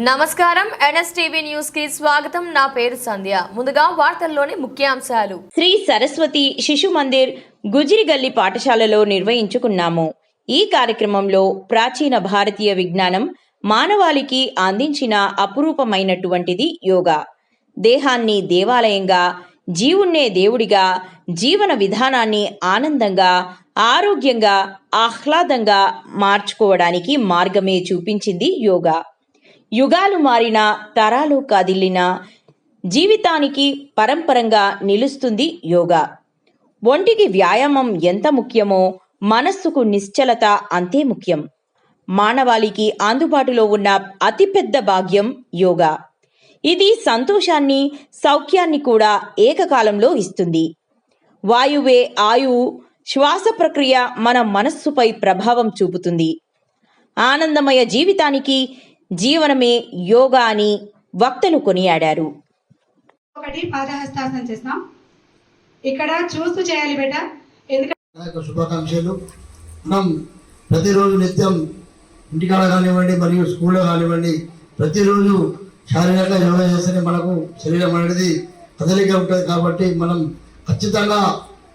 నమస్కారం. ఎన్ఎస్టీవీ న్యూస్కి స్వాగతం. నా పేరు సంధ్య. ముందుగా వార్తల్లోని ముఖ్యాంశాలు. శ్రీ సరస్వతి శిశు మందిర్ గుజిరిగల్లి పాఠశాలలో నిర్వహించుకున్నాము. ఈ కార్యక్రమంలో ప్రాచీన భారతీయ విజ్ఞానం మానవాళికి అందించిన అపురూపమైనటువంటిది యోగా. దేహాన్ని దేవాలయంగా జీవున్నే దేవుడిగా జీవన విధానాన్ని ఆనందంగా ఆరోగ్యంగా ఆహ్లాదంగా మార్చుకోవడానికి మార్గమే చూపించింది యోగా. యుగాలు మారినా తరాలు కదిలిన జీవితానికి పరంపరంగా నిలుస్తుంది యోగా. ఒంటికి వ్యాయామం ఎంత ముఖ్యమో మనస్సుకు నిశ్చలత అంతే ముఖ్యం. మానవాళికి అందుబాటులో ఉన్న అతిపెద్ద భాగ్యం యోగా. ఇది సంతోషాన్ని సౌఖ్యాన్ని కూడా ఏకకాలంలో ఇస్తుంది. వాయువే ఆయువు శ్వాస ప్రక్రియ మన మనస్సుపై ప్రభావం చూపుతుంది. ఆనందమయ జీవితానికి జీవనమే యోగా అని వక్తలు కొనియాడారు. ఒకటి పాదహస్తాసనం చేస్తాం. ఇక్కడ చూస్తూ చేయాలి బేట. ఎందుకంటే శుభాకాంక్షలు. మనం ప్రతిరోజు నిత్యం ఇంటికాడ కానివ్వండి మరియు స్కూల్లో కానివ్వండి ప్రతిరోజు శారీరక యోగా చేస్తేనే మనకు శరీరం అనేది కదలిక ఉంటుంది కాబట్టి మనం ఖచ్చితంగా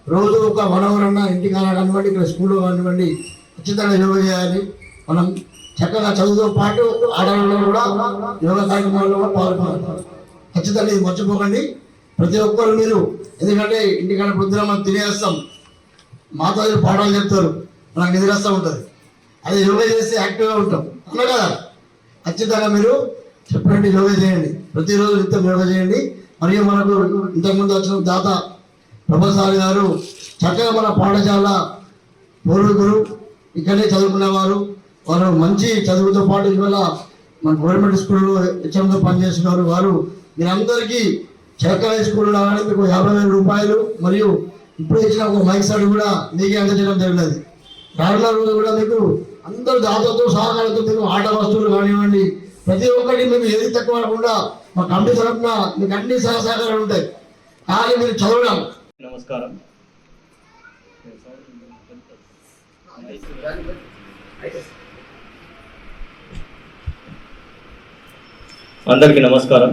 రోజు ఒక వన్ అవర్ అన్న ఇంటికాడ కానివ్వండి ఇక్కడ స్కూల్లో కానివ్వండి ఖచ్చితంగా యోగా చేయాలి. మనం చక్కగా చదువుతో పాటు ఆడవాళ్ళు కూడా యోగా కార్యక్రమాల్లో కూడా పాల్గొనాలి ఖచ్చితంగా ఇది మర్చిపోకండి. ప్రతి ఒక్కరు మీరు ఎందుకంటే ఇంటికాడ పొద్దున మనం తినేస్తాం మాతాజీలు పాఠాలు చెప్తారు మనకు నిద్రస్తూ ఉంటుంది. అది యోగా చేస్తే యాక్టివ్గా ఉంటాం. అన్నా కదా. ఖచ్చితంగా మీరు చెప్పండి యోగా చేయండి. ప్రతిరోజు నిత్యం యోగా చేయండి. మరియు మనకు ఇంతకుముందు వచ్చిన దాత ప్రభాసారి గారు చక్కగా మన పాఠశాల పూర్వీకులు ఇక్కడే చదువుకునేవారు వారు మంచి చదువుతో పాటు ఇవాళ మన గవర్నమెంట్ స్కూల్లో హెచ్ఎంతో పనిచేస్తున్నారు. వారు మీరందరికీ చక్కగా స్కూల్లో రావడానికి మీకు యాభై వేల రూపాయలు మరియు ఇప్పుడు ఇచ్చిన ఒక మైక్ సెట్ కూడా మీకే అందజేయడం జరిగినది. రానున్న రోజు కూడా మీకు అందరు దాతలతో సహకారంతో మీకు ఆట వస్తువులు కానివ్వండి ప్రతి ఒక్కటి మేము ఏది తక్కువ కాకుండా మా కమిటీ తరఫున మీకు అన్ని సహ సహకారాలు ఉంటాయి. కానీ మీరు చదవడం నమస్కారం. అందరికీ నమస్కారం.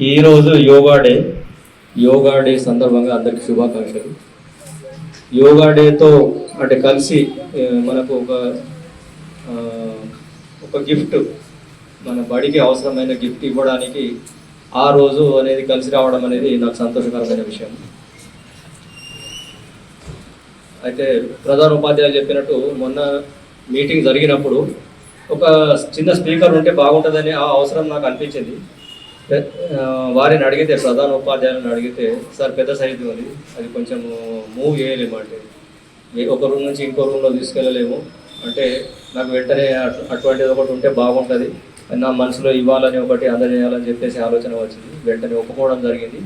ఈరోజు యోగా డే. యోగా డే సందర్భంగా అందరికీ శుభాకాంక్షలు. యోగా డేతో అంటే కలిసి మనకు ఒక ఒక గిఫ్ట్ మన బడికి అవసరమైన గిఫ్ట్ ఇవ్వడానికి ఆ రోజు అనేది కలిసి రావడం అనేది నాకు సంతోషకరమైన విషయం. అయితే ప్రధాన ఉపాధ్యాయులు చెప్పినట్టు మొన్న మీటింగ్ జరిగినప్పుడు ఒక చిన్న స్పీకర్ ఉంటే బాగుంటుందని ఆ అవసరం నాకు అనిపించింది. వారిని అడిగితే ప్రధాన ఉపాధ్యాయులను అడిగితే సార్ పెద్ద సైజు ఉంది అది కొంచెం మూవ్ చేయలేము అంటే ఒక రూమ్ నుంచి ఇంకో రూమ్లో తీసుకెళ్ళలేము అంటే నాకు వెంటనే అటువంటిది ఒకటి ఉంటే బాగుంటుంది. నా మనసులో ఇవ్వాలని ఒకటి అందజేయాలని చెప్పేసి ఆలోచన వచ్చింది. వెంటనే ఒప్పుకోవడం జరిగింది.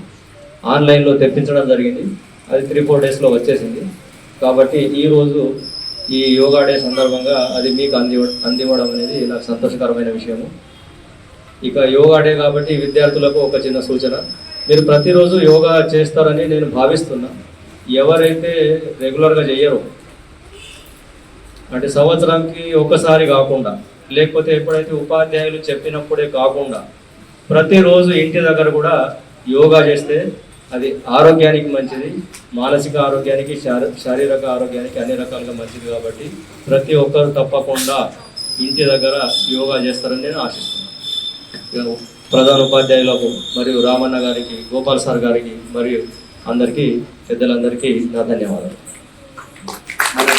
ఆన్లైన్లో తెప్పించడం జరిగింది. అది త్రీ ఫోర్ డేస్లో వచ్చేసింది. కాబట్టి ఈరోజు ఈ యోగా డే సందర్భంగా అది మీకు అంది అందివ్వడం అనేది నాకు సంతోషకరమైన విషయము. ఇక యోగా డే కాబట్టి విద్యార్థులకు ఒక చిన్న సూచన. మీరు ప్రతిరోజు యోగా చేస్తారని నేను భావిస్తున్నా. ఎవరైతే రెగ్యులర్గా చెయ్యరో అంటే సంవత్సరానికి ఒకసారి కాకుండా లేకపోతే ఎప్పుడైతే ఉపాధ్యాయులు చెప్పినప్పుడే కాకుండా ప్రతిరోజు ఇంటి దగ్గర కూడా యోగా చేస్తే అది ఆరోగ్యానికి మంచిది మానసిక ఆరోగ్యానికి శారీ శారీరక ఆరోగ్యానికి అన్ని రకాలుగా మంచిది కాబట్టి ప్రతి ఒక్కరు తప్పకుండా ఇంటి దగ్గర యోగా చేస్తారని నేను ఆశిస్తున్నాను. ప్రధాన ఉపాధ్యాయులకు మరియు రామన్న గారికి గోపాల్ సార్ గారికి మరియు అందరికీ పెద్దలందరికీ నా ధన్యవాదాలు.